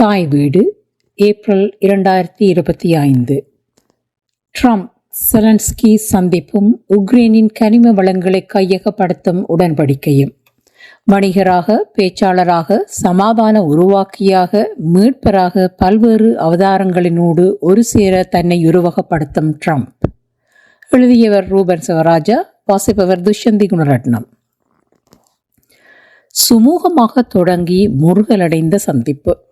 தாய் வீடு ஏப்ரல் இரண்டாயிரத்தி இருபத்தி ஐந்து. ட்ரம்ப் செலன்ஸ்கி சந்திப்பும் உக்ரைனின் கனிம வளங்களை கையகப்படுத்தும் உடன்படிக்கையும். வணிகராக பேச்சாளராக சமாதான உருவாக்கியாக மீட்பராக பல்வேறு அவதாரங்களினோடு ஒரு சேர தன்னை உருவகப்படுத்தும் ட்ரம்ப். எழுதியவர் ரூபன் சிவராஜா வாசிப்பவர் துஷ்யந்தி குணரட்னம். சுமூகமாக தொடங்கி முருகலடைந்த சந்திப்பு.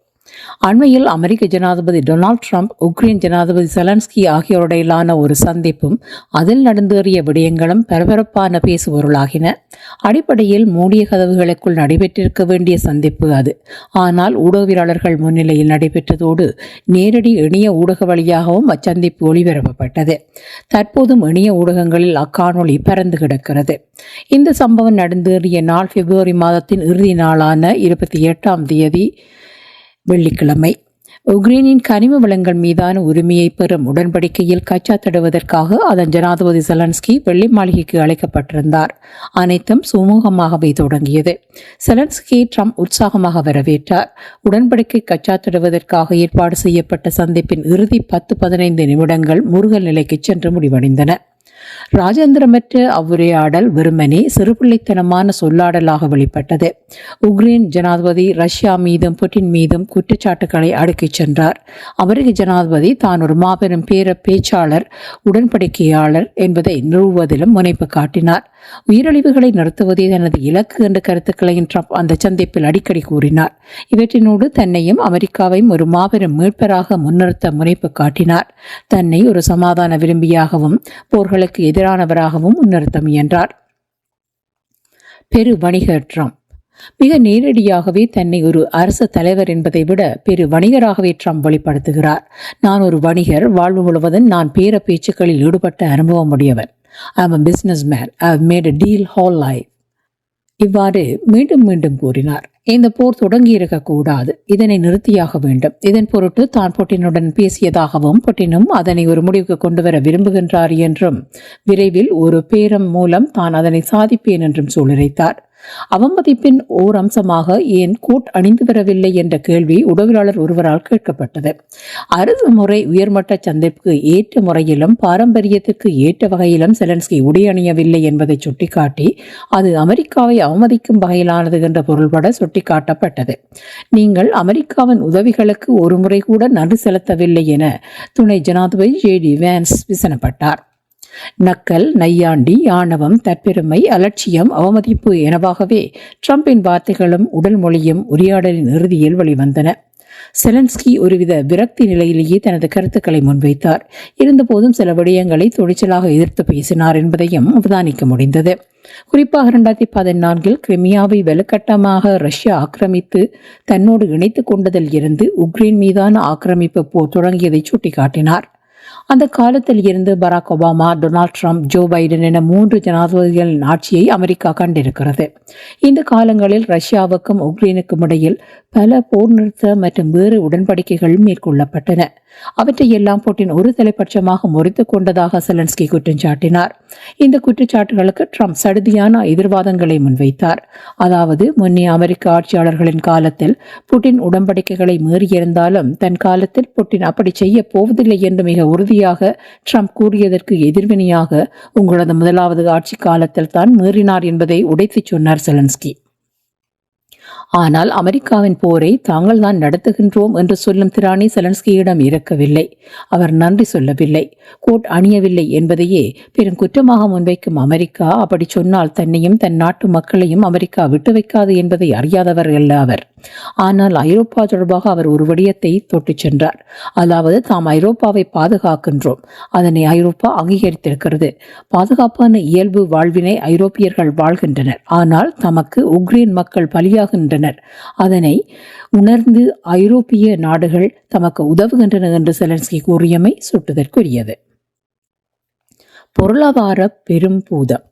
அண்மையில் அமெரிக்க ஜனாதிபதி டொனால்ட் ட்ரம்ப் உக்ரைன் ஜனாதிபதி செலன்ஸ்கி ஆகியோருடையிலான ஒரு சந்திப்பும் அதில் நடந்தேறிய விடயங்களும் பரபரப்பான பேசுபொருளாகின. அடிப்படையில் மூடிய கதவுகளுக்குள் நடைபெற்றிருக்க வேண்டிய சந்திப்பு அது. ஆனால் ஊடகவியலாளர்கள் முன்னிலையில் நடைபெற்றதோடு நேரடி இணைய ஊடக வழியாகவும் அச்சந்திப்பு ஒளிபரப்பப்பட்டது. தற்போதும் இணைய ஊடகங்களில் அக்காணொளி பறந்து கிடக்கிறது. இந்த சம்பவம் நடந்தேறிய நாள் பிப்ரவரி மாதத்தின் இறுதி நாளான இருபத்தி எட்டாம் தேதி வெள்ளிக்கிழமை. உக்ரைனின் கனிம வளங்கள் மீதான உரிமையை பெறும் உடன்படிக்கையில் கச்சா தடுவதற்காக அதன் ஜனாதிபதி செலன்ஸ்கி வெள்ளி மாளிகைக்கு அழைக்கப்பட்டிருந்தார். அனைத்தும் சுமூகமாகவே தொடங்கியது. செலன்ஸ்கி ட்ரம்ப் உற்சாகமாக வரவேற்றார். உடன்படிக்கை கச்சா தடுவதற்காக ஏற்பாடு செய்யப்பட்ட சந்திப்பின் இறுதி பத்து பதினைந்து நிமிடங்கள் முருகல் நிலைக்கு சென்று முடிவடைந்தன. ராஜேந்திரமற்ற அவ்வுரையாடல் வெறுமனே சிறுபிள்ளைத்தனமான சொல்லாடலாக வெளிப்பட்டது. உக்ரைன் ஜனாதிபதி ரஷ்யா மீதும் புட்டின் மீதும் குற்றச்சாட்டுகளை அடுக்கிச் சென்றார். அமெரிக்க ஜனாதிபதி தான் ஒரு மாபெரும் பேர பேச்சாளர் உடன்படிக்கையாளர் என்பதை நிறுவுவதிலும் முனைப்பு காட்டினார். உயிரழிவுகளை நிறுத்துவதே தனது இலக்கு என்ற கருத்துக்களையும் ட்ரம்ப் அந்த சந்திப்பில் அடிக்கடி கூறினார். இவற்றினோடு தன்னையும் அமெரிக்காவையும் ஒரு மாபெரும் மீட்பராக முன்னிறுத்த முனைப்பு காட்டினார். தன்னை ஒரு சமாதான விரும்பியாகவும் போர்களுக்கு எதிரானவராகவும் முன்னிறுத்த முயன்றார் பெரு வணிகர் ட்ரம்ப். மிக நேரடியாகவே தன்னை ஒரு அரசு தலைவர் என்பதை விட பெரு வணிகராகவே ட்ரம்ப் வெளிப்படுத்துகிறார். நான் ஒரு வணிகர் வாழ்வு முழுவதும் நான் பேர பேச்சுக்களில் ஈடுபட்ட அனுபவம் உடையவன். I am a businessman I made a deal whole life இவ்வாறு மீண்டும் மீண்டும் கூறினார். இந்த போர் தொடங்கியிருக்கக்கூடாது இதனை நிறுத்தியாக வேண்டும். இதன் பொருட்டு தான் புட்டினுடன் பேசியதாகவும் புட்டினும் அதனை ஒரு முடிவுக்கு கொண்டு வர விரும்புகின்றார் என்றும் விரைவில் ஒரு பேரம் மூலம் தான் அதனை சாதிப்பேன் என்றும் சூளுரைத்தார். அவமதிப்பின் ஓர் அம்சமாக ஏன் கோட் அணிந்து வரவில்லை என்ற கேள்வி உடவியலாளர் ஒருவரால் கேட்கப்பட்டது. அரசு முறை உயர்மட்ட சந்திப்புக்கு ஏற்ற முறையிலும் பாரம்பரியத்துக்கு ஏற்ற வகையிலும் செலன்ஸ்கி உடை அணியவில்லை என்பதை சுட்டிக்காட்டி அது அமெரிக்காவை அவமதிக்கும் வகையிலானது என்ற பொருள்பட சுட்டிக்காட்டப்பட்டது. நீங்கள் அமெரிக்காவின் உதவிகளுக்கு ஒரு முறை கூட நன்றி செலுத்தவில்லை என துணை ஜனாதிபதி ஜே டி வேன்ஸ் விசனப்பட்டார். நக்கல் நையாண்டி ஆணவம் தற்பெருமை அலட்சியம் அவமதிப்பு எனவாகவே ட்ரம்பின் வார்த்தைகளும் உடல் மொழியும் உரையாடலின் இறுதியில் வெளிவந்தன. செலன்ஸ்கி ஒருவித விரக்தி நிலையிலேயே தனது கருத்துக்களை முன்வைத்தார். இருந்தபோதும் சில விடயங்களை துணிச்சலாக எதிர்த்து பேசினார் என்பதையும் அவதானிக்க முடிந்தது. குறிப்பாக இரண்டாயிரத்தி பதினான்கில் கிரிமியாவை வலுக்கட்டமாக ரஷ்யா ஆக்கிரமித்து தன்னோடு இணைத்துக் கொண்டதில் இருந்து உக்ரைன் மீதான ஆக்கிரமிப்பு போர் தொடங்கியதை சுட்டிக்காட்டினார். அந்த காலத்தில் இருந்து Barack Obama Donald Trump Joe Biden என மூன்று ஜனாதிபதிகளின் ஆட்சியை அமெரிக்கா கண்டிருக்கிறது. இந்த காலங்களில் ரஷ்யாவுக்கும் உக்ரைனுக்கும் இடையில் பல போர் நிறுத்த மற்றும் வேறு உடன்படிக்கைகள் மேற்கொள்ளப்பட்டன. அவற்றையெல்லாம் புட்டின் ஒரு தலைப்பட்சமாக முறித்து கொண்டதாக செலன்ஸ்கி குற்றம் சாட்டினார் இந்த குற்றச்சாட்டுகளுக்கு ட்ரம்ப் சடுதியான எதிர்வாதங்களை முன்வைத்தார். அதாவது முன்னே அமெரிக்க ஆட்சியாளர்களின் காலத்தில் புட்டின் உடன்படிக்கைகளை மீறியிருந்தாலும் தன் காலத்தில் புட்டின் அப்படி செய்ய போவதில்லை என்று மிக உறுதியாக ட்ரம்ப் கூறியதற்கு எதிர்வினையாக உங்களது முதலாவது ஆட்சி காலத்தில் தான் மீறினார் என்பதை உடைத்துச் சொன்னார் செலன்ஸ்கி. ஆனால் அமெரிக்காவின் போரை தாங்கள் தான் நடத்துகின்றோம் என்று சொல்லும் திராணி செலன்ஸ்கியிடம் இருக்கவில்லை அவர் நன்றி சொல்லவில்லை. கோட் அணியவில்லை என்பதையே பெரும் குற்றமாக முன்வைக்கும் அமெரிக்கா அப்படி சொன்னால் தன்னையும் தன் நாட்டு மக்களையும் அமெரிக்கா விட்டு வைக்காது என்பதை அறியாதவர் அல்ல அவர். ஆனால் ஐரோப்பா தொடர்பாக அவர் ஒரு விடயத்தை தொட்டுச் சென்றார். அதாவது தாம் ஐரோப்பாவை பாதுகாக்கின்றோம். அதனை ஐரோப்பா அங்கீகரித்திருக்கிறது. பாதுகாப்பான இயல்பு வாழ்வினை ஐரோப்பியர்கள் வாழ்கின்றனர். ஆனால் தமக்கு உக்ரைன் மக்கள் பலியாகின்றனர். அதனை உணர்ந்து ஐரோப்பிய நாடுகள் தமக்கு உதவுகின்றன என்று செலன்ஸ்கி கூறியமை சுட்டுதற்குரியது. பொருளாதார பெரும் பூதம்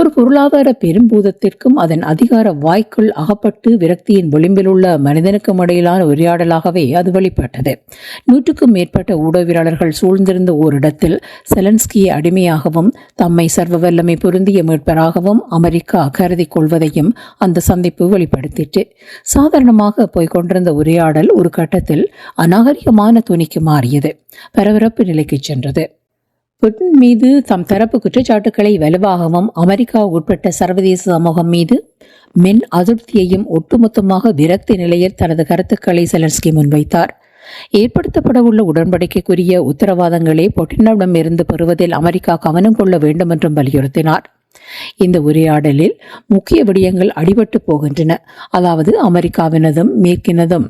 ஒரு பொருளாதார பெரும்பூதத்திற்கும் அதன் அதிகார வாய்க்குள் அகப்பட்டு விரக்தியின் விளிம்பில் உள்ள மனிதனுக்கும் இடையிலான உரையாடலாகவே அது வெளிப்பட்டது. நூற்றுக்கும் மேற்பட்ட ஊடகவியலாளர்கள் சூழ்ந்திருந்த ஓரிடத்தில் செலன்ஸ்கியை அடிமையாகவும் தம்மை சர்வ வல்லமை பொருந்திய மீட்பராகவும் அமெரிக்கா கருதி கொள்வதையும் அந்த சந்திப்பு வெளிப்படுத்திற்று. சாதாரணமாக போய்கொண்டிருந்த உரையாடல் ஒரு கட்டத்தில் அநாகரிகமான துணிக்கு மாறியது. பரபரப்பு நிலைக்கு சென்றது. புட்டின் மீது தம் தரப்பு குற்றச்சாட்டுக்களை வலுவாகவும் அமெரிக்கா உட்பட்ட சர்வதேச சமூகம் மீது மென் அதிருப்தியையும் ஒட்டுமொத்தமாக விரக்தி நிலையில் தனது கருத்துக்களை செலன்ஸ்கி முன்வைத்தார். ஏற்படுத்தப்படவுள்ள உடன்படிக்கைக்குரிய உத்தரவாதங்களை பொட்டினிடமிருந்து பெறுவதில் அமெரிக்கா கவனம் கொள்ள வேண்டும் என்றும் வலியுறுத்தினார். இந்த உரையாடலில் முக்கிய விடயங்கள் அடிபட்டு போகின்றன. அதாவது அமெரிக்காவினதும் மேற்கினதும்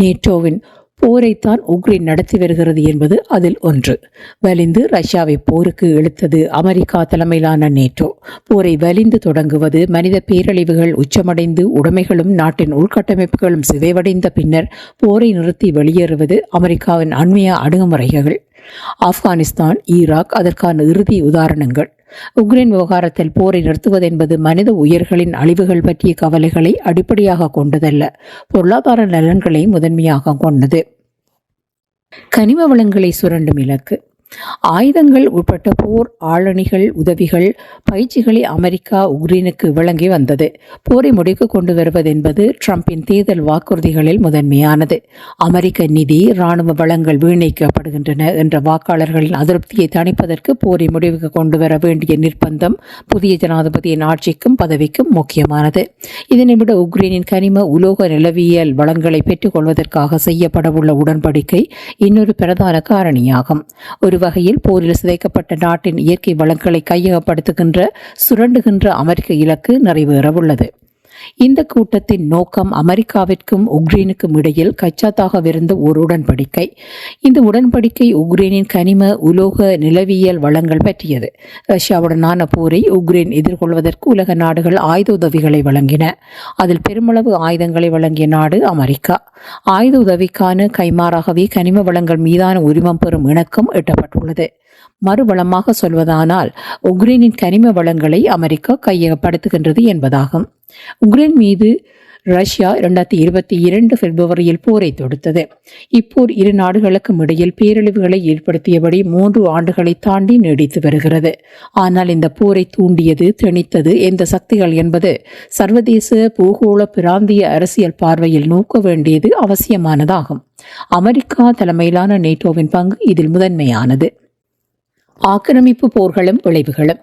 நேட்டோவின் போரைத்தான் உக்ரைன் நடத்தி வருகிறது என்பது அதில் ஒன்று. வலிந்து ரஷ்யாவை போருக்கு இழுத்தது அமெரிக்கா தலைமையிலான நேட்டோ. போரை வலிந்து தொடங்குவது மனித பேரழிவுகள் உச்சமடைந்து உடைமைகளும் நாட்டின் உள்கட்டமைப்புகளும் சிதைவடைந்த பின்னர் போரை நிறுத்தி வெளியேறுவது அமெரிக்காவின் அண்மைய அணுகுமுறைகள். ஆப்கானிஸ்தான் ஈராக் அதற்கான இறுதி உதாரணங்கள். உக்ரைன் விவகாரத்தில் போரை நிறுத்துவது என்பது மனித உயிர்களின் அழிவுகள் பற்றிய கவலைகளை அடிப்படையாக கொண்டதல்ல. பொருளாதார நலன்களை முதன்மையாக கொண்டது. கனிம வளங்களை சுரண்டும் இலக்கு. ஆயுதங்கள் உட்பட்ட போர் ஆளணிகள் உதவிகள் பயிற்சிகளை அமெரிக்கா உக்ரைனுக்கு வழங்கி வந்தது. போரை முடிவுக்கு கொண்டு வருவது என்பது ட்ரம்பின் தேர்தல் வாக்குறுதிகளில் முதன்மையானது. அமெரிக்க நிதி இராணுவ வளங்கள் வீணடிக்கப்படுகின்றன என்ற வாக்காளர்களின் அதிருப்தியை தணிப்பதற்கு போரை முடிவுக்கு கொண்டு வர வேண்டிய நிர்பந்தம் புதிய ஜனாதிபதியின் ஆட்சிக்கும் பதவிக்கும் முக்கியமானது. இதனை விட உக்ரைனின் கனிம உலோக நிலவியல் வளங்களை பெற்றுக்கொள்வதற்காக செய்யப்படவுள்ள உடன்படிக்கை இன்னொரு பிரதான காரணியாகும். ஒரு வகையில் போரில் சிதைக்கப்பட்ட நாட்டின் இயற்கை வளங்களை கையகப்படுத்துகின்ற சுரண்டுகின்ற அமெரிக்க இலக்கு நிறைவேறவுள்ளது. இந்த கூட்டத்தின் நோக்கம் அமெரிக்காவிற்கும் உக்ரைனுக்கும் இடையில் கச்சாத்தாகவிருந்த ஒரு உடன்படிக்கை. இந்த உடன்படிக்கை உக்ரைனின் கனிம உலோக நிலவியல் வளங்கள் பற்றியது. ரஷ்யாவுடனான போரை உக்ரைன் எதிர்கொள்வதற்கு உலக நாடுகள் ஆயுத உதவிகளை வழங்கின. அதில் பெருமளவு ஆயுதங்களை வழங்கிய நாடு அமெரிக்கா. ஆயுத உதவிக்கான கைமாறாகவே கனிம வளங்கள் மீதான உரிமம் பெறும் இணக்கம் எட்டப்பட்டுள்ளது. மறுவளமாக சொல்வதானால் உக்ரைனின் கனிம வளங்களை அமெரிக்கா கையகப்படுத்துகின்றது என்பதாகும். உக்ரைன் மீது ரஷ்யா இரண்டாயிரத்தி இருபத்தி இரண்டு பிப்ரவரியில் போரை தொடுத்தது. இப்போர் இரு நாடுகளுக்கும் இடையில் பேரழிவுகளை ஏற்படுத்தியபடி மூன்று ஆண்டுகளை தாண்டி நீடித்து வருகிறது. ஆனால் இந்த போரை தூண்டியது திணித்தது எந்த சக்திகள் என்பது சர்வதேச பூகோள பிராந்திய அரசியல் பார்வையில் நோக்க வேண்டியது அவசியமானதாகும். அமெரிக்கா தலைமையிலான நேட்டோவின் பங்கு இதில் முதன்மையானது. ஆக்கிரமிப்பு போர்களும் விளைவுகளும்.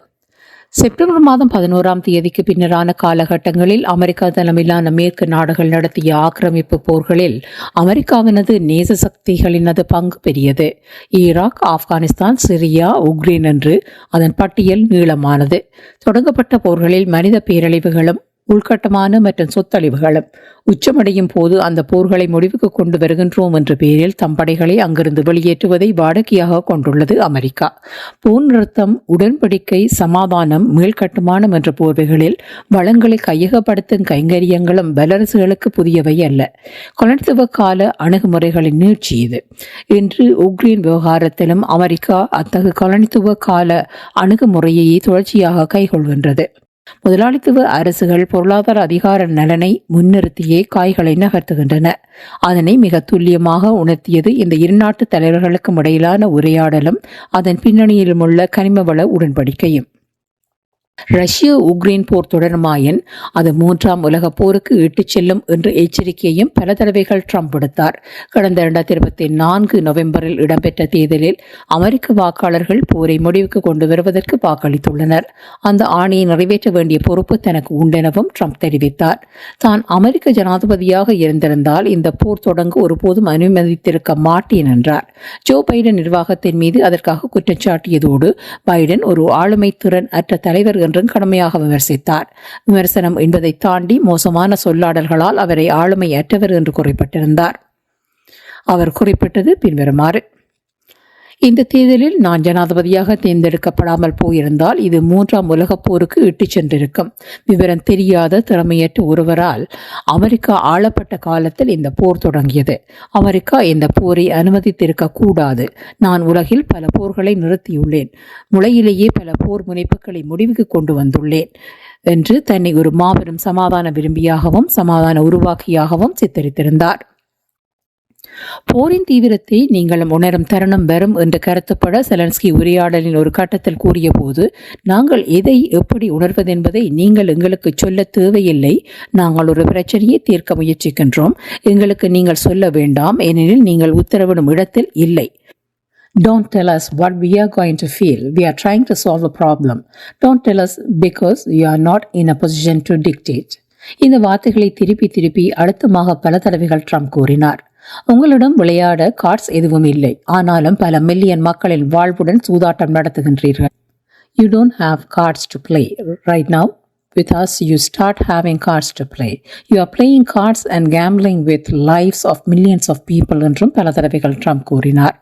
செப்டம்பர் மாதம் பதினோராம் தேதிக்கு பின்னரான காலகட்டங்களில் அமெரிக்கா தலைமையிலான மேற்கு நாடுகள் நடத்திய ஆக்கிரமிப்பு போர்களில் அமெரிக்காவினது நேச சக்திகளினது பங்கு பெரியது. ஈராக் ஆப்கானிஸ்தான் சிரியா உக்ரைன் என்று அதன் பட்டியல் நீளமானது. தொடங்கப்பட்ட போர்களில் மனித பேரழிவுகளும் உள்கட்டமான மற்றும் சொத்தழிவுகளும். உச்சமடையும் போது அந்த போர்களை முடிவுக்கு கொண்டு வருகின்றோம் என்ற பெயரில் தம் படைகளை அங்கிருந்து வெளியேற்றுவதை வாடகையாக கொண்டுள்ளது அமெரிக்கா. போர் நிறுத்தம் உடன்படிக்கை சமாதானம் மீள்கட்டுமானம் என்ற போர்வைகளில் வளங்களை கையகப்படுத்தும் கைங்கரியங்களும் வல்லரசுகளுக்கு புதியவை அல்ல. கொலத்துவ கால அணுகுமுறைகளின் நீட்சி இது. இன்று உக்ரைன் விவகாரத்திலும் அமெரிக்கா அத்தகு கொலனித்துவ கால அணுகுமுறையையே தொடர்ச்சியாக கைகொள்கின்றது. முதலாளித்துவ அரசுகள் பொருளாதார அதிகார நலனை முன்னிறுத்தியே காய்களை நகர்த்துகின்றன. அதனை மிக துல்லியமாக உணர்த்தியது இந்த இருநாட்டு தலைவர்களுக்கும் இடையிலான உரையாடலும் அதன் பின்னணியிலும் உள்ள கனிமவள உடன்படிக்கையும். ரஷ்ய உக்ரைன் போர் தொடருமாயின் அது மூன்றாம் உலக போருக்கு இட்டுச் செல்லும் என்ற எச்சரிக்கையையும் பல தடவைகள் ட்ரம்ப் விடுத்தார். கடந்த இரண்டாயிரத்தி இருபத்தி நான்கு நவம்பரில் இடம்பெற்ற தேர்தலில் அமெரிக்க வாக்காளர்கள் போரை முடிவுக்கு கொண்டு வருவதற்கு வாக்களித்துள்ளனர். அந்த ஆணையை நிறைவேற்ற வேண்டிய பொறுப்பு தனக்கு உண்டெனவும் ட்ரம்ப் தெரிவித்தார். தான் அமெரிக்க ஜனாதிபதியாக இருந்திருந்தால் இந்த போர் தொடங்க ஒருபோதும் அனுமதித்திருக்க மாட்டேன் என்றார். ஜோ பைடன் நிர்வாகத்தின் மீது அதற்காக குற்றம் சாட்டியதோடு பைடன் ஒரு ஆளுமை திறன் அற்ற தலைவர் என்றும் கடுமையாக விமர்சித்தார். விமர்சனம் என்பதை தாண்டி மோசமான சொல்லாடல்களால் அவரை ஆளுமையற்றவர் என்று குறிப்பிட்டிருந்தார். அவர் குறிப்பிட்டது பின்வருமாறு. இந்த தேர்தலில் நான் ஜனாதிபதியாக தேர்ந்தெடுக்கப்படாமல் போயிருந்தால் இது மூன்றாம் உலகப் போருக்கு இட்டுச் சென்றிருக்கும். விவரம் தெரியாத திறமையற்ற ஒருவரால் அமெரிக்கா ஆளப்பட்ட காலத்தில் இந்த போர் தொடங்கியது. அமெரிக்கா இந்த போரை அனுமதித்திருக்க கூடாது. நான் உலகில் பல போர்களை நிறுத்தியுள்ளேன். முளையிலேயே பல போர் முனைப்புகளை முடிவுக்கு கொண்டு வந்துள்ளேன் என்று தன்னை ஒரு மாபெரும் சமாதான விரும்பியாகவும் சமாதான உருவாக்கியாகவும் சித்தரித்திருந்தார். போரின் தீவிரத்தை நீங்கள் உணரும் தருணம் வரும் என்று கருத்தப்பட செலன்ஸ்கி உரையாடலின் ஒரு கட்டத்தில் கூறியபோது நாங்கள் எதை எப்படி உணர்வதென்பதை நீங்கள் எங்களுக்கு சொல்ல தேவையில்லை நாங்கள் ஒரு பிரச்சனையை தீர்க்க முயற்சிக்கின்றோம் எங்களுக்கு நீங்கள் சொல்ல வேண்டாம் ஏனெனில் நீங்கள் உத்தரவிடும் இடத்தில் இல்லை Don't tell us what we are going to feel. We are trying to solve a problem. Don't tell us because you are not in a position to dictate. இந்த வார்த்தைகளை திருப்பி திருப்பி அழுத்தமாக பல தடவைகள் ட்ரம்ப் கூறினார் உங்களிடம் விளையாட கார்ட்ஸ் எதுவும் இல்லை. ஆனாலும் பல மில்லியன் மக்களின் வாழ்வுடன் சூதாட்டம் நடத்துகின்றீர்கள். You don't have cards to play right now with us, you start having cards to play. You are playing cards and gambling with lives of millions of people என்றும் பல தடவைகள் ட்ரம்ப் கூறினார்.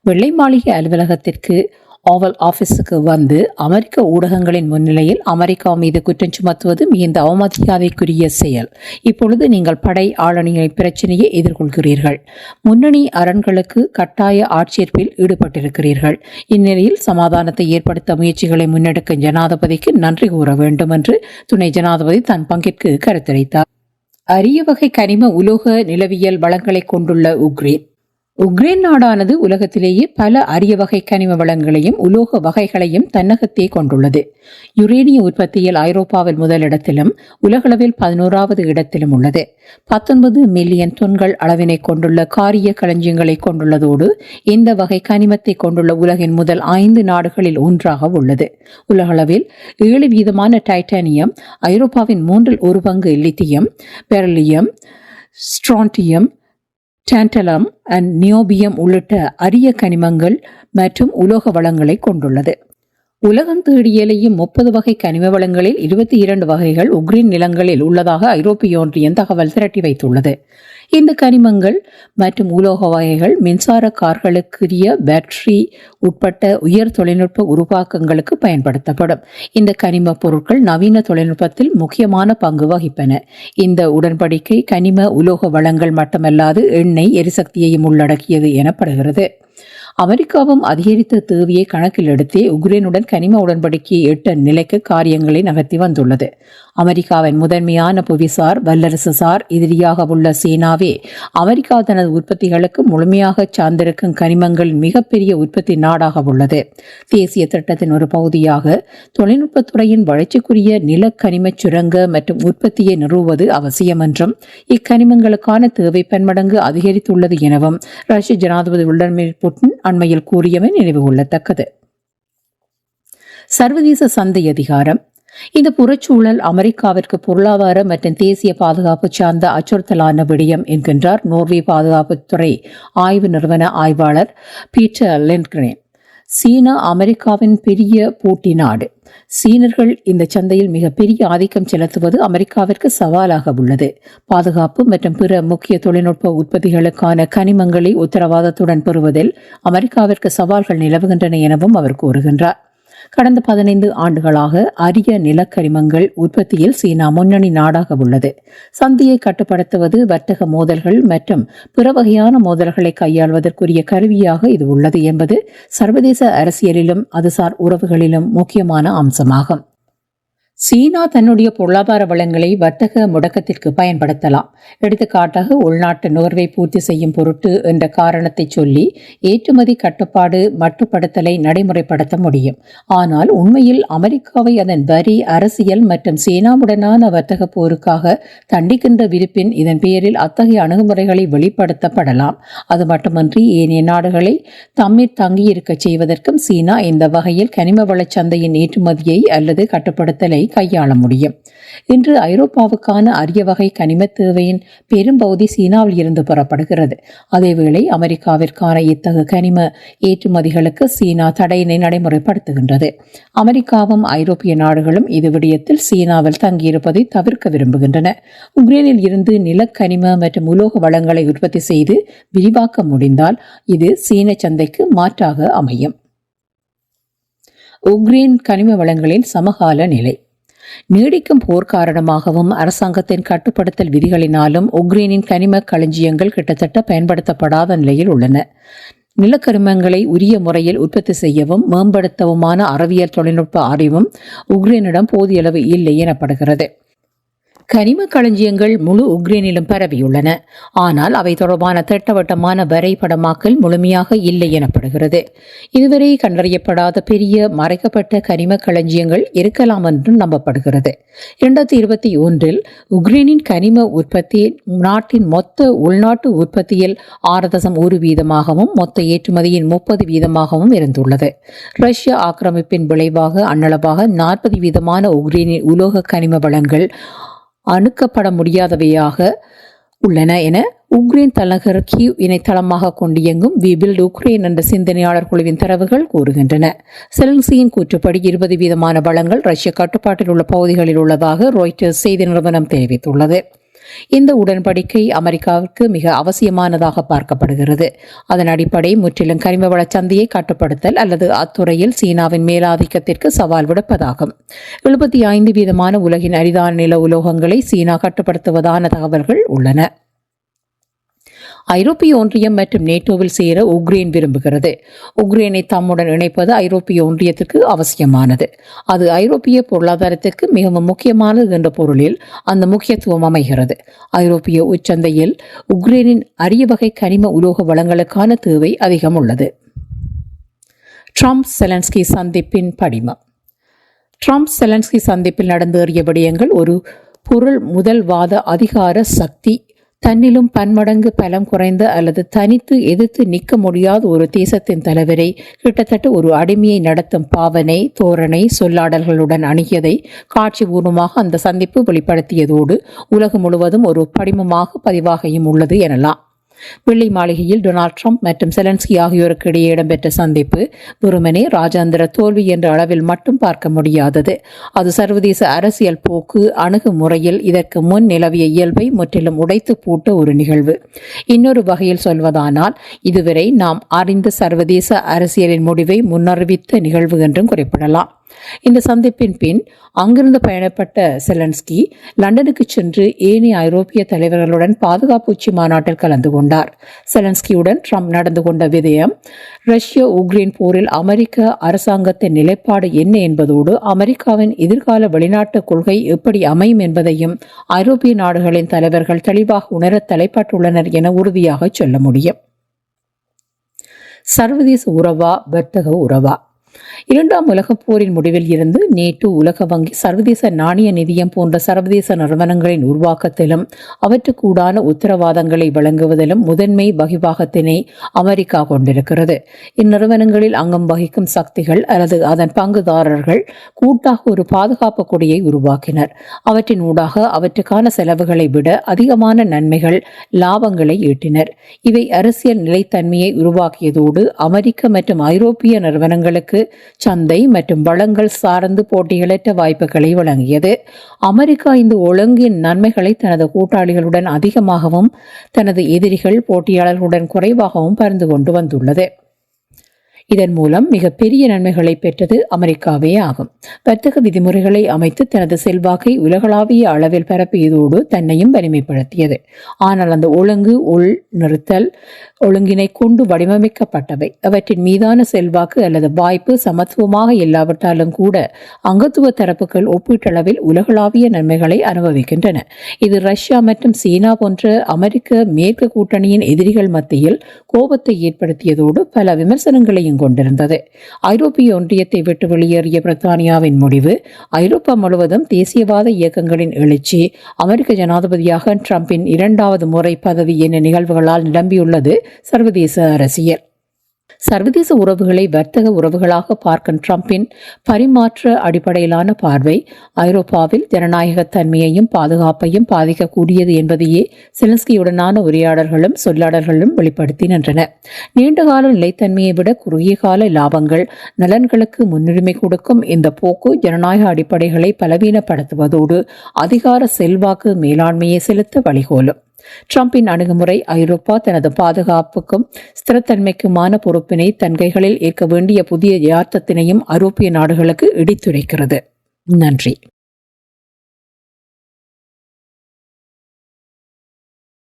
வெள்ளை மாளிகை அலுவலகத்திற்கு ஓவல் ஆபீஸுக்கு வந்து அமெரிக்க ஊடகங்களின் முன்னிலையில் அமெரிக்கா மீது குற்றம் சுமத்துவது மிகுந்த அவமதியாதைக்குரிய செயல். இப்பொழுது நீங்கள் படை ஆளணியை பிரச்சனையை எதிர்கொள்கிறீர்கள். முன்னணி அரண்களுக்கு கட்டாய ஆட்சேர்ப்பில் ஈடுபட்டிருக்கிறீர்கள். இந்நிலையில் சமாதானத்தை ஏற்படுத்த முயற்சிகளை முன்னெடுக்கும் ஜனாதிபதிக்கு நன்றி கூற வேண்டும் என்று துணை ஜனாதிபதி தன் பங்கிற்கு கருத்துரைத்தார். அரிய வகை கனிம உலோக நிலவியல் வளங்களை கொண்டுள்ள உக்ரைன் உக்ரைன் நாடானது உலகத்திலேயே பல அரிய வகை கனிம வளங்களையும் உலோக வகைகளையும் தன்னகத்தே கொண்டுள்ளது. யுரேனிய உற்பத்தியில் ஐரோப்பாவில் முதலிடத்திலும் உலகளவில் பதினோராவது இடத்திலும் உள்ளது. பத்தொன்பது மில்லியன் தொன்கள் அளவினை கொண்டுள்ள காரிய களஞ்சியங்களை கொண்டுள்ளதோடு இந்த வகை கனிமத்தை கொண்டுள்ள உலகின் முதல் ஐந்து நாடுகளில் ஒன்றாக உள்ளது. உலகளவில் ஏழு வீதமான டைட்டானியம் ஐரோப்பாவின் மூன்றில் ஒரு பங்கு lithium beryllium strontium tantalum and niobium உள்ளிட்ட அரிய கனிமங்கள் மற்றும் உலோக வளங்களை கொண்டுள்ளது. உலகம் தேடியலையும் முப்பது வகை கனிம வளங்களில் இருபத்தி இரண்டு வகைகள் உக்ரைன் நிலங்களில் உள்ளதாக ஐரோப்பிய ஒன்றியம் தகவல் திரட்டி வைத்துள்ளது. இந்த கனிமங்கள் மற்றும் உலோக வகைகள் மின்சார கார்களுக்குரிய பேட்டரி உட்பட்ட உயர் தொழில்நுட்ப உருவாக்கங்களுக்கு பயன்படுத்தப்படும். இந்த கனிம பொருட்கள் நவீன தொழில்நுட்பத்தில் முக்கியமான பங்கு வகிப்பன. இந்த உடன்படிக்கை கனிம உலோக வளங்கள் மட்டுமல்லாது எண்ணெய் எரிசக்தியையும் உள்ளடக்கியது எனப்படுகிறது. அமெரிக்காவும் அதிகரித்த தேவையை கணக்கில் எடுத்தே உக்ரைனுடன் கனிம உடன்படிக்கையை எட்ட நிலைக்கு காரியங்களை நகர்த்தி வந்துள்ளது. அமெரிக்காவின் முதன்மையான புவிசார் வல்லரசுசார் எதிரியாக உள்ள சீனாவே அமெரிக்கா தனது உற்பத்திகளுக்கு முழுமையாக சார்ந்திருக்கும் கனிமங்களின் மிகப்பெரிய உற்பத்தி நாடாக உள்ளது. தேசிய திட்டத்தின் ஒரு பகுதியாக தொழில்நுட்பத்துறையின் வளர்ச்சிக்குரிய நிலக்கனிமச் சுரங்க மற்றும் உற்பத்தியை நிறுவுவது அவசியம் என்றும் இக்கனிமங்களுக்கான தேவை பன்மடங்கு அதிகரித்துள்ளது எனவும் ரஷ்ய ஜனாதிபதி விளாடிமிர் புட்டின் அண்மையில் கூறியமை நினைவு கொள்ளத்தக்கது சர்வதேச சந்தை அதிகாரம் இந்த புறச்சூழல் அமெரிக்காவிற்கு பொருளாதார மற்றும் தேசிய பாதுகாப்பு சார்ந்த அச்சுறுத்தலான விடயம் என்கின்றார் நோர்வே பாதுகாப்புத்துறை ஆய்வு நிறுவன ஆய்வாளர் பீட்டர் லென்கிரேன் சீனா அமெரிக்காவின் பெரிய போட்டி நாடு. சீனர்கள் இந்த சந்தையில் மிகப்பெரிய ஆதிக்கம் செலுத்துவது அமெரிக்காவிற்கு சவாலாக உள்ளது. பாதுகாப்பு மற்றும் பிற முக்கிய தொழில்நுட்ப உற்பத்திகளுக்கான கனிமங்களை உத்தரவாதத்துடன் பெறுவதில் அமெரிக்காவிற்கு சவால்கள் நிலவுகின்றன எனவும் அவர் கூறுகின்றார். கடந்த பதினைந்து ஆண்டுகளாக அரிய நிலக்கரிமங்கள் உற்பத்தியில் சீனா முன்னணி நாடாக உள்ளது. சந்தையை கட்டுப்படுத்துவது வர்த்தக மோதல்கள் மற்றும் பிற வகையான மோதல்களை கையாள்வதற்குரிய கருவியாக இது உள்ளது என்பது சர்வதேச அரசியலிலும் அதுசார் உறவுகளிலும் முக்கியமான அம்சமாகும். சீனா தன்னுடைய பொருளாதார வளங்களை வர்த்தக முடக்கத்திற்கு பயன்படுத்தலாம். எடுத்துக்காட்டாக உள்நாட்டு நுகர்வை பூர்த்தி செய்யும் பொருட்டு என்ற காரணத்தை சொல்லி ஏற்றுமதி கட்டுப்பாடு மட்டுப்படுத்தலை நடைமுறைப்படுத்த முடியும். ஆனால் உண்மையில் அமெரிக்காவை அதன் வரி அரசியல் மற்றும் சீனாவுடனான வர்த்தக போருக்காக தண்டிக்கின்ற விருப்பின் இதன் பெயரில் அத்தகைய அணுகுமுறைகளை வெளிப்படுத்தப்படலாம். அது மட்டுமன்றி ஏனைய நாடுகளை தம்மில் தங்கியிருக்க செய்வதற்கும் சீனா இந்த வகையில் கனிம வளச் சந்தையின் ஏற்றுமதியை அல்லது கட்டுப்படுத்தலை கையாள முடியும். இன்று ஐரோப்பாவுக்கான அரிய வகை கனிம தேவையின் பெரும்பகுதி சீனாவில் இருந்து பெறப்படுகிறது. அதேவேளை அமெரிக்காவிற்கான இத்தகு கனிம ஏற்றுமதிகளுக்கு சீனா தடையினை நடைமுறைப்படுத்துகின்றது. அமெரிக்காவும் ஐரோப்பிய நாடுகளும் இது விடயத்தில் சீனாவில் தங்கியிருப்பதை தவிர்க்க விரும்புகின்றன. உக்ரைனில் இருந்து நிலக்கனிம மற்றும் உலோக வளங்களை உற்பத்தி செய்து விரிவாக்க முடிந்தால் இது சீன சந்தைக்கு மாற்றாக அமையும். உக்ரைன் கனிம வளங்களின் சமகால நிலை. நீடிக்கும் போர் காரணமாகவும் அரசாங்கத்தின் கட்டுப்படுத்தல் விதிகளினாலும் உக்ரைனின் கனிம களஞ்சியங்கள் கிட்டத்தட்ட பயன்படுத்தப்படாத நிலையில் உள்ளன. நிலக்கரிமங்களை உரிய முறையில் உற்பத்தி செய்யவும் மேம்படுத்தவுமான அறிவியல் தொழில்நுட்ப அறிவும் உக்ரைனிடம் போதிய அளவு இல்லை எனப்படுகிறது. கனிம களஞ்சியங்கள் முழு உக்ரைனிலும் பரவியுள்ளன. ஆனால் அவை தொடர்பான திட்டவட்டமான வரைபடமாக்கல் முழுமையாக இல்லை எனப்படுகிறது. இதுவரை கண்டறியப்படாத பெரிய மறைக்கப்பட்ட கனிம களஞ்சியங்கள் இருக்கலாம் என்றும் நம்பப்படுகிறது. இரண்டாயிரத்தி இருபத்தி ஒன்றில் உக்ரைனின் கனிம உற்பத்தி நாட்டின் மொத்த உள்நாட்டு உற்பத்தியில் ஆறு தசம் ஒரு வீதமாகவும் மொத்த ஏற்றுமதியின் முப்பது வீதமாகவும் இருந்துள்ளது. ரஷ்ய ஆக்கிரமிப்பின் விளைவாக அன்னளவாக நாற்பது வீதமான உக்ரைனின் உலோக கனிம வளங்கள் அணுக்கப்பட முடியாதவையாக உள்ளன என உக்ரைன் தலைநகர் கியூ இணையதளமாக கொண்டு இயங்கும் வி பில்ட் உக்ரைன் என்ற சிந்தனையாளர் குழுவின் தரவுகள் கூறுகின்றன. செலன்சியின் கூற்றுப்படி இருபது வீதமான வளங்கள் ரஷ்ய கட்டுப்பாட்டில் உள்ள பகுதிகளில் உள்ளதாக ராய்டர்ஸ் செய்தி நிறுவனம் தெரிவித்துள்ளது. இந்த உடன்படிக்கை அமெரிக்காவிற்கு மிக அவசியமானதாக பார்க்கப்படுகிறது. அதன் அடிப்படை முற்றிலும் கரிம வள சந்தையை கட்டுப்படுத்தல் அல்லது அத்துறையில் சீனாவின் மேலாதிக்கத்திற்கு சவால் விடுப்பதாகும். எழுபத்தி ஐந்து வீதமான உலகின் அரிதான நில உலோகங்களை சீனா கட்டுப்படுத்துவதான தகவல்கள் உள்ளன. ஐரோப்பிய ஒன்றியம் மற்றும் நேட்டோவில் சேர உக்ரைன் விரும்புகிறது. உக்ரைனை தம்முடன் இணைப்பது ஐரோப்பிய ஒன்றியத்திற்கு அவசியமானது. அது ஐரோப்பிய பொருளாதாரத்திற்கு மிகவும் முக்கியமானது என்ற பொருளில் அந்த முக்கியத்துவம் அமைகிறது. ஐரோப்பிய உச்சந்தையில் உக்ரைனின் அரிய வகை கனிம உலோக வளங்களுக்கான தேவை அதிகம் உள்ளது. ட்ரம்ப் செலன்ஸ்கி சந்திப்பின் படிமம். ட்ரம்ப் செலன்ஸ்கி சந்திப்பில் நடந்தேறிய விடயங்கள் ஒரு பொருள் முதல்வாத அதிகார சக்தி தன்னிலும் பன்மடங்கு பலம் குறைந்த அல்லது தனித்து எதிர்த்து நிற்க முடியாத ஒரு தேசத்தின் தலைவரை கிட்டத்தட்ட ஒரு அடிமையை நடத்தும் பாவனை தோரணை சொல்லாடல்களுடன் அணுகியதை காட்சிபூர்வமாக அந்த சந்திப்பு வெளிப்படுத்தியதோடு உலகம் முழுவதும் ஒரு படிமமாக பதிவாகியும் உள்ளது எனலாம். வெள்ளை மாளிகையில் டொனால்ட் ட்ரம்ப் மற்றும் செலன்ஸ்கி ஆகியோருக்கு இடையே இடம்பெற்ற சந்திப்பு வெறுமனே ராஜாந்திர தோல்வி என்ற அளவில் மட்டும் பார்க்க முடியாதது. அது சர்வதேச அரசியல் போக்கு அணுகுமுறையில் இதற்கு முன் நிலவிய இயல்பை முற்றிலும் உடைத்து பூட்ட ஒரு நிகழ்வு. இன்னொரு வகையில் சொல்வதானால் இதுவரை நாம் அறிந்த சர்வதேச அரசியலின் முடிவை முன்னறிவித்த நிகழ்வு என்றும் குறிப்பிடலாம். இந்த சந்திப்பின் பின் அங்கிருந்து பயணப்பட்ட செலன்ஸ்கி லண்டனுக்கு சென்று ஏனைய ஐரோப்பிய தலைவர்களுடன் பாதுகாப்பு உச்சி மாநாட்டில் கலந்து கொண்டார். செலன்ஸ்கியுடன் ட்ரம்ப் நடந்து கொண்ட விதயம் ரஷ்ய உக்ரைன் போரில் அமெரிக்க அரசாங்கத்தின் நிலைப்பாடு என்ன என்பதோடு அமெரிக்காவின் எதிர்கால வெளிநாட்டு கொள்கை எப்படி அமையும் என்பதையும் ஐரோப்பிய நாடுகளின் தலைவர்கள் தெளிவாக உணர தலைப்பட்டுள்ளனர் என உறுதியாக சொல்ல முடியும். சர்வதேச உறவா வர்த்தக உறவா? இரண்டாம் உலகப் போரின் முடிவில் இருந்து நேட்டு உலக வங்கி சர்வதேச நாணய நிதியம் போன்ற சர்வதேச நிறுவனங்களின் உருவாக்கத்திலும் அவற்றுக்கூடான உத்தரவாதங்களை வழங்குவதிலும் முதன்மை வகிவாகத்தினை அமெரிக்கா கொண்டிருக்கிறது. இந்நிறுவனங்களில் அங்கம் வகிக்கும் சக்திகள் அல்லது அதன் பங்குதாரர்கள் கூட்டாக ஒரு பாதுகாப்பு கொடியை உருவாக்கினர். அவற்றின் ஊடாக அவற்றுக்கான செலவுகளை விட அதிகமான நன்மைகள் லாபங்களை ஈட்டினர். இவை அரசியல் நிலைத்தன்மையை உருவாக்கியதோடு அமெரிக்க மற்றும் ஐரோப்பிய நிறுவனங்களுக்கு சந்தை மற்றும் வளங்கள் சார்ந்து போட்டிகளற்ற வாய்ப்புகளை வழங்கியது. அமெரிக்கா இந்த ஒழுங்கின் நன்மைகளை தனது கூட்டாளிகளுடன் அதிகமாகவும் தனது எதிரிகள் போட்டியாளர்களுடன் குறைவாகவும் பகிர்ந்து கொண்டு வந்துள்ளது. இதன் மூலம் மிகப்பெரிய நன்மைகளை பெற்றது அமெரிக்காவே ஆகும். வர்த்தக விதிமுறைகளை அமைத்து தனது செல்வாக்கை உலகளாவிய அளவில் பரப்பியதோடு தன்னையும் வலிமைப்படுத்தியது. ஆனால் அந்த ஒழுங்கு உள் நிறுத்தல் ஒழுங்கினை கொண்டு வடிவமைக்கப்பட்டவை. அவற்றின் மீதான செல்வாக்கு அல்லது வாய்ப்பு சமத்துவமாக இல்லாவிட்டாலும் கூட அங்கத்துவ தரப்புகள் ஒப்பீட்டளவில் உலகளாவிய நன்மைகளை அனுபவிக்கின்றன. இது ரஷ்யா மற்றும் சீனா போன்ற அமெரிக்க மேற்கு கூட்டணியின் எதிரிகள் மத்தியில் கோபத்தை ஏற்படுத்தியதோடு பல விமர்சனங்களையும் கொண்டிருந்தது. ஐரோப்பிய ஒன்றியத்தை விட்டு வெளியேறிய பிரித்தானியாவின் முடிவு ஐரோப்பா முழுவதும் தேசியவாத இயக்கங்களின் எழுச்சி அமெரிக்க ஜனாதிபதியாக ட்ரம்பின் இரண்டாவது முறை பதவி என நிகழ்வுகளால் நிரம்பியுள்ளது சர்வதேச அரசியல். சர்வதேச உறவுகளை வர்த்தக உறவுகளாக பார்க்கும் ட்ரம்பின் பரிமாற்ற அடிப்படையிலான பார்வை ஐரோப்பாவில் ஜனநாயகத்தன்மையையும் பாதுகாப்பையும் பாதிக்கக்கூடியது என்பதையே செலன்ஸ்கியுடனான உரையாடல்களும் சொல்லாடல்களும் வெளிப்படுத்தி நின்றன நீண்டகால நிலைத்தன்மையை விட குறுகிய கால லாபங்கள் நலன்களுக்கு முன்னுரிமை கொடுக்கும் இந்த போக்கு ஜனநாயக அடிப்படைகளை பலவீனப்படுத்துவதோடு அதிகார செல்வாக்கு மேலாண்மையை செலுத்த வழிகோலும். டிரம்பின் அணுகுமுறை ஐரோப்பா தனது பாதுகாப்புக்கும் ஸ்திரத்தன்மைக்குமான பொறுப்பினை தன் கைகளில் ஏற்க வேண்டிய புதிய யதார்த்தத்தினையும் ஐரோப்பிய நாடுகளுக்கு இடித்துரைக்கிறது. நன்றி.